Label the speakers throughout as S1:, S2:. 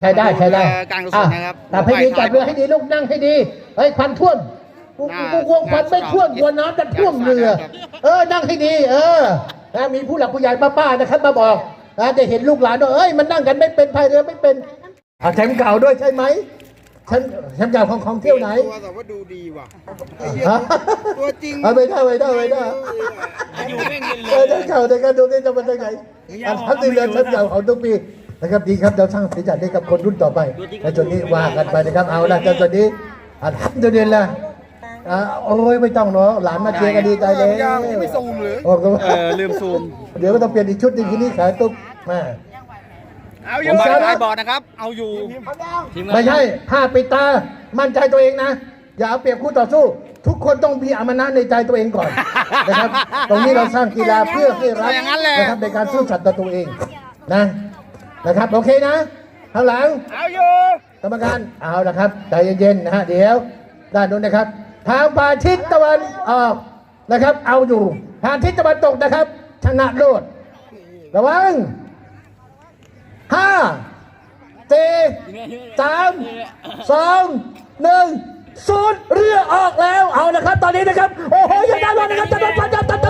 S1: ใช้ได้ใช้ได้
S2: เรือการกุศลนะครับ
S1: อะให้ดีจับเรือให้ดีลูกนั่งให้ดีเฮ้ยควันท่วมกูกูกูกลัวควันไม่ท่วมกลัวน้ำจะท่วมเรือ เออนั่งให้ดี เออนะมีผู้หลักผู้ใหญ่ป้าๆนะครับมาบอกนะจะเห็นลูกหลานว่าเอ้ยมันนั่งกันไม่เป็นพายเรือไม่เป็นเอาแชมป์เก่าด้วยใช่ไหมแชมป์แชมป์เก่าของของเที่ยวไหน
S2: ตัวแต่ว่าดูดีว่ะ
S1: ฮะ
S2: ตัวจริง
S1: เอาไม่ได้ไม่ได้ไม่ได้
S3: อยู่แม่งเย็นเล
S1: เออยได้เก่าในการดูนี่จะเป็นยังไงอันทัพที่เรือแชมป์เก่าของทุกปี นะครับดีครับเราสร้างสีสันให้กับคนรุ่นต่อไปในจุดนี้ว่ากันไปนะครับเอาละจนตอนนี้อันทัพเดือนละอ่าโอ้ยไม่ต้องเนาะหลานมาเชียร์กันดีใจเลย
S2: ไม่ซูมหรือ
S1: โอ้ก็
S2: เออลืมซูม
S1: เดี๋ยวก็ต้องเปลี่ยนอีกชุดหนึงทีนี้ขายตุ๊กมา
S2: เอาอยู่บายบอร์ดนะครับ เอาอยู่
S3: ทีงาน
S1: ไม่ใช่ผ้าปิดตา มั่นใจตัวเองนะ อย่าเอาเปรียบคู่ต่อสู้ ทุกคนต้องมีอมนะในใจตัวเองก่อนนะครับ ตรงนี้เราสร้างกีฬาเพื่อให้รัก
S2: อย่างนั้นแหละ
S1: นะครับในการสู้สัตว์ต่อตัวเองนะ นะครับ โอเคนะข้างหลัง
S2: เอาอยู่
S1: กรรมการเอาละครับใจเย็นๆนะฮะเดี๋ยวด้านนู้นนะครับ ทางป่าทิศตะวันออกนะครับ เอาอยู่ทางทิศตะวันตกนะครับ ชนะโลดระวังห้าสี่สามสองหนึ่งศูนย์เรือออกแล้วเอาละครับ ตอนนี้นะครับ โอ้โหอย่าได้รอนะครับจับจับจับจับ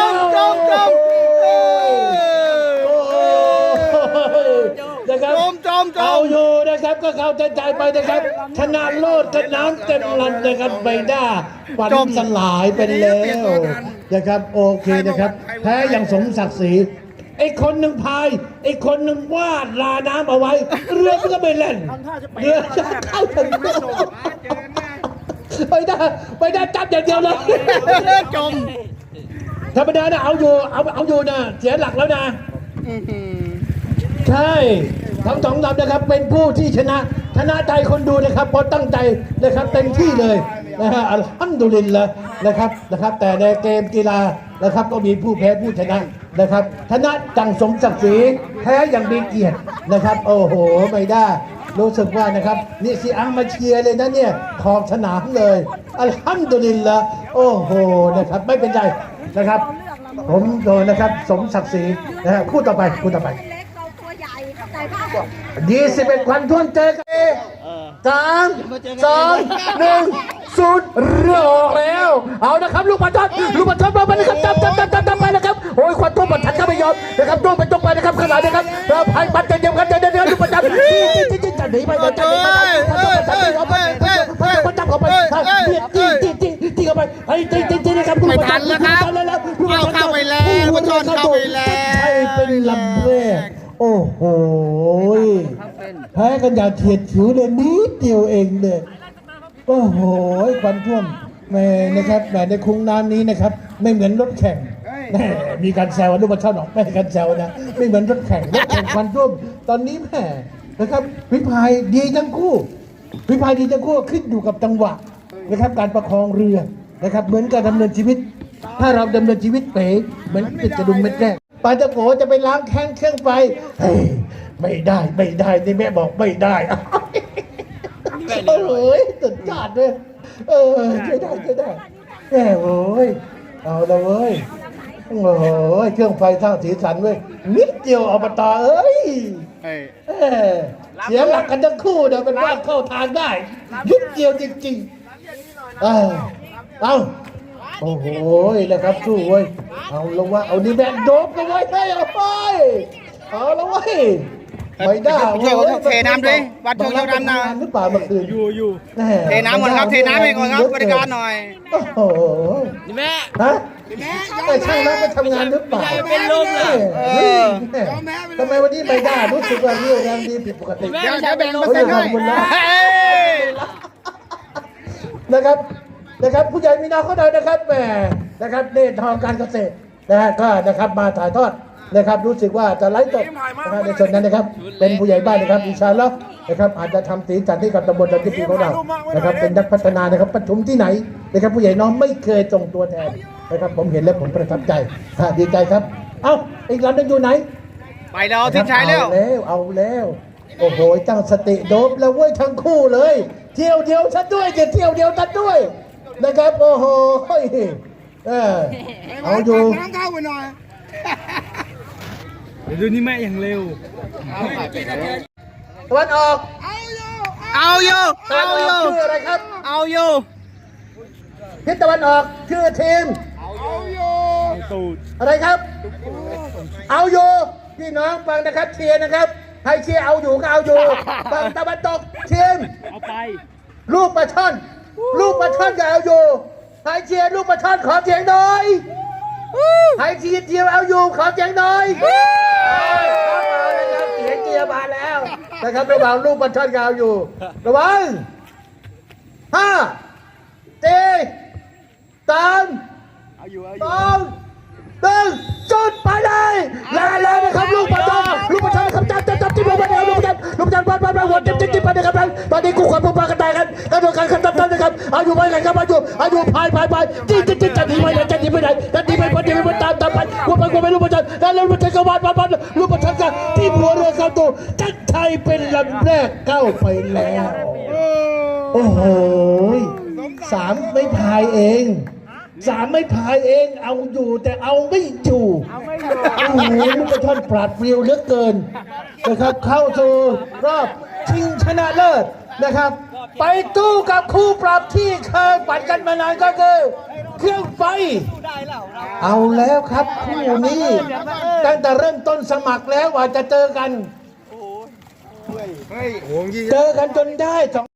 S1: ก็เข้าใจใจไปนะครับชนะโลดกันน้ำเต็มลันนะครับใบหน้าฝันสลายไปแล้วนะครับ โอเคนะครับ แพ้อย่างสมศักดิ์ศรีไอ้คนหนึ่งพายไอ้คนหนึ่งวาดลาน้ำเอาไว้ เรือมันก็ไม่เล่นเรือจะเข้าถึงไปได้ไปได้จับอย่างเดียวเลย
S2: จม
S1: ธรรมดานะเอาอยู่เอาเอาอยู่นะเสียหลักแล้วนะใช่ ทั้งสองลำนะครับเป็นผู้ที่ชนะชนะใจคนดูนะครับเพราะตั้งใจนะครับเต็มที่เลยนะฮะอัลฮัมดุลิลละนะครับนะครับ แต่ในเกมกีฬานะครับก็มีผู้แพ้ผู้ชนะนะครับชนะจังสมศักดิ์ศรีแพ้อย่างมีเกียรตินะครับ โอ้โหไม่ได้รู้สึกว่านะครับนี่ซีอังมาเชียร์เลยนะเนี่ยขอบสนามเลยอัลฮัมดุลิลละโอ้โหนะครับไม่เป็นไรนะครับ ผมโดนนะครับสมศักดิ์ศรีนะฮะคู่ต่อไปคู่ต่อไป ยี่สิบเอ็ดควันทุ่นเจอกันเองสามสองหนึ่งศูนย์เรือออกแล้ว เอานะครับลูกบอลชนลูกบอลชนมาไปนะครับจับจับจับจับจับไปนะครับโอ้ยควันทุ่นบอลทันก็ไม่ยอมนะครับตุ้งไปตุ้งไปนะครับขนาดนะครับเราพายบัตรเดียวกันเดียวเดียวลูกบอลจับจี้จี้จี้จะหนีไปจะหนีไปควันทุ่นบอลจับไม่ยอมไปควันทุ่นบอลจับเข้าไปจี้จี้จี้จี้เข้าไปไอ้จี้จี้จี้นะครับ
S2: ไม่ทันแล้วครับเอาเข้าไปแล้วบอลชนเข้าไปแล้ว
S1: ใช่เป็นลำแรก โอ้โหแพ้กันอย่างเฉียดฉิวเลยนิดเดียวเองเลยโอ้โหควันท่วมแม่นะครับแม่ในคุ้งน้ำนี้นะครับ ไม่เหมือนรถแข่งมีการแซวลูกบอลชอบหนอกไม่การแซวนะไม่เหมือนรถแข่งรถแข่งควันท่วมตอนนี้แม่นะครับพิพายดีทั้งคู่พิพายดีทั้งคู่ขึ้นอยู่กับจังหวะนะครับ การประคองเรือนะครับ เหมือนการดำเนินชีวิต ถ้าเราดำเนินชีวิตเป๋เหมือนติดกระดุมเม็ดแรก ปาตะโกจะไปล้างแข้งเครื่องไฟเฮ้ยไม่ได้ไม่ได้นี่แม่บอกไม่ได้โอ้ยสุดยอดเลยเออช่วยได้ช่วยได้แหมโอ้ยเอาละเว้ยโอ้โหเครื่องไฟสร้างสีสันเว้ยนิดเดียวอบตเอ้ย
S2: เอ้ย
S1: เอ้ยเสียหลักกันทั้งคู่เดี๋ยวเป็นว่าเข้าทางได้นิดเดียวจริงๆ เออเอา โอ้โหนะครับสู้เว้ยเอาละว่าเอานี่แบนโดบกันไว้ให้เอาไปเอาละเว้ยไม่ได้
S2: ช่วยเขาเทน้ำด้วยวัดช่วยเขาทำหน่อย
S1: หรือเปล่าเมื่อคืนอยู่อยู่
S2: เทน้ำก่อนครับเทน้ำไปก่อนครับบริการหน่อย
S1: โอ้โห
S3: นี่แม่
S1: ฮะไม่ใช่แล้วไปทำงานหรือเปล่า
S3: เป็นลมเหรอ
S1: เฮ้ยแม่ทำไมวันนี้ไม่ได้รู้สึกว่าเรี่ยวแรงดีผิดปกติ
S3: แม่
S2: เดี๋ยว
S3: ไม่ใช่
S2: เดี๋ยว
S3: เป็
S2: แบ่
S3: น
S2: ง
S3: ล
S2: เปอ
S3: ม
S2: ร์เซ็นต์ให้
S1: ขอบคุณนะ
S2: เฮ้ย
S1: นะครับ นะครับผู้ใหญ่มีนาเขาได้นะครับแหมนะครับเนตรทองการเกษตรนะฮะก็นะครับมาถ่ายทอดนะครับ รู้สึกว่าจะไลฟ์สดนะครับในส่วนนั้นนะครับ เป็นผู้ใหญ่บ้านนะครับอินชาอัลลอฮ์นะครับ อาจจะทำสีสันให้กับตำบลดอนที่ปีของเรานะครับ เป็นนักพัฒนานะครับประชุมที่ไหนนะครับ ผู้ใหญ่น้องไม่เคยส่งตัวแทนนะครับ ผมเห็นแล้วผมประทับใจอะดีใจครับ เอ้าอีกลำหนึงอยู่ไหน
S2: ไปแล้วทิศชัยแล้ว
S1: เอาแล้วเอาแล้วโอ้โหตั้งสติโดบแล้วเว้ยทั้งคู่เลย เที่ยวเดียวฉันด้วยจะเที่ยวเดียวฉันด้วย นะครับ โอ้โหเออเอาอยู่
S2: น้ำเข้าไปหน่อย
S3: เดี๋ยวดูนี่แม่อย่างเร็ว
S1: ตะวันออก
S2: เอาอยู่
S1: ตะวัน
S2: เอา
S1: อ
S2: อ
S1: อยู่กชื่ออะไรครับ
S2: เอาอยู่
S1: ทิศตะวันออกชื่อทีม
S3: ตูด
S1: อะไรครับ เอาอยู่พี่น้องฟังนะครับเชียร์นะครับใครเชียร์เอาอยู่ก็เอาอยู่ ฝั่งตะวันตกทีม
S3: เอาไป
S1: ลูกปลาช่อน ลูกปลาช่อนก็เอาอยู่ใครเชียร์ลูกปลาช่อนขอเสียงหน่อยใครเชียร์เจียวเอาอยู่ขอเสียงหน่อยเอามาแล้วครับเสียงเจียวมาแล้วนะครับระหว่างลูกปลาช่อนก็เอาอยู่ระวังห้าสี่สามสองหนึ่งจุดไปเลยแล้วแล้วนะครับลูกปลาช่อนลูกปลาช่อนครับจับจับจับจิ้มลงไปเลยลูกปลาช่อนลู อาอยู่ไปกันครับอาอยู่อายู่พายพายพายจิ้มจิ้มจิ้มจะหนีไปไหนจะหนีไปไหนจะหนีไปพอดีไปตามตามไปกูไปกูไปลูกปลาช่อนแล้วลูกปลาช่อนก็วาดวาดวาดลูกปลาช่อนกันที่หัวเรือครับตัวจัดไทยเป็นลำแรกเข้าไปแล้ว โอ้โหสามไม่พายเองสามไม่พายเองเอาอยู่แต่เอาไม่อยู่โอ้โหลูกกระท่อนปราดเปรียวเหลือเกินนะครับเข้าสู่รอบชิงชนะเลิศนะครับ ไปตู้กับคู่ปรับที่เคยปัดกันมานานก็คือเครื่องไฟ เอาแล้วครับคู่นี้ตั้งแต่เริ่มต้นสมัครแล้วว่าจะเจอกัน
S2: เฮ้ยโหงยี่
S1: เจอกันจนได้สอง